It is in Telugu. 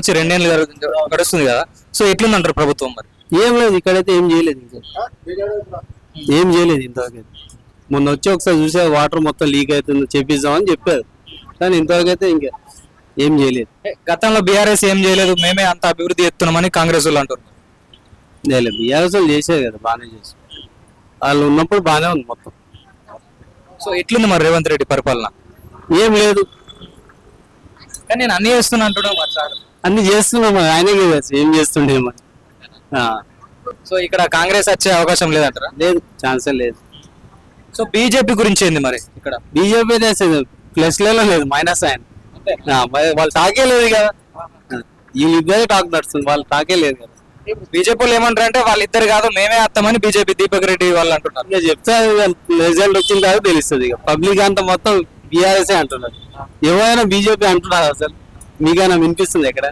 వచ్చి రెండేళ్ళు గడుస్తుంది- కదా. సో ఎట్లుందంటారు ప్రభుత్వం మరి? ఏం లేదు ఇక్కడైతే ఏం చేయలేదు ఇంకా. ఏం చేయలేదు ఇంతవరకు. మొన్న వచ్చి ఒకసారి చూసే వాటర్ మొత్తం లీక్ అవుతుంది చెప్పిద్దామని చెప్పారు. కానీ ఇంతవరకు అయితే ఇంకా ఏం చేయలేదు. గతంలో బీఆర్ఎస్ ఏం చేయలేదు మేమే అంత అభివృద్ధి చేస్తున్నామని కాంగ్రెస్ వాళ్ళు అంటారు చేయలేదు బీఆర్ఎస్ వాళ్ళు చేసేది కదా బాగానే చేసి వాళ్ళు ఉన్నప్పుడు బాగానే ఉంది మొత్తం. సో ఎట్లుంది మరి రేవంత్ రెడ్డి పరిపాలన? ఏం లేదు. కానీ నేను అన్ని చేస్తున్నా అంటున్నా మరి సార్. అన్ని చేస్తున్నాం మరి ఆయనకే తెలుసు ఏం చేస్తుండేమో ఆ, సో ఇక్కడ కాంగ్రెస్ వచ్చే అవకాశం లేదంటారా? లేదు ఛాన్సే లేదు. సో బీజేపీ గురించి ఏంది మరి ఇక్కడ? బీజేపీ అయితే ప్లస్లలో లేదు మైనస్ ఆయన. ఆ, మరి వాళ్ళు టాకే లేదు కదా. వీళ్ళు ఇద్దరే టాక్ నడుస్తుంది వాళ్ళు టాకే లేదు కదా. బీజేపీ వాళ్ళు ఏమంటారు అంటే వాళ్ళిద్దరు కాదు మేమే వస్తామని బీజేపీ దీపక్ రెడ్డి వాళ్ళు అంటున్నారు. ఇక చెప్తే రిజల్ట్ వచ్చిన తర్వాత తెలుస్తుంది ఇక. పబ్లిక్ అంతా మొత్తం బీఆర్ఎస్ అంటున్నారు. ఎవరైనా బీజేపీ అంటున్నారు అసలు? మీకైనా వినిపిస్తుంది ఎక్కడ?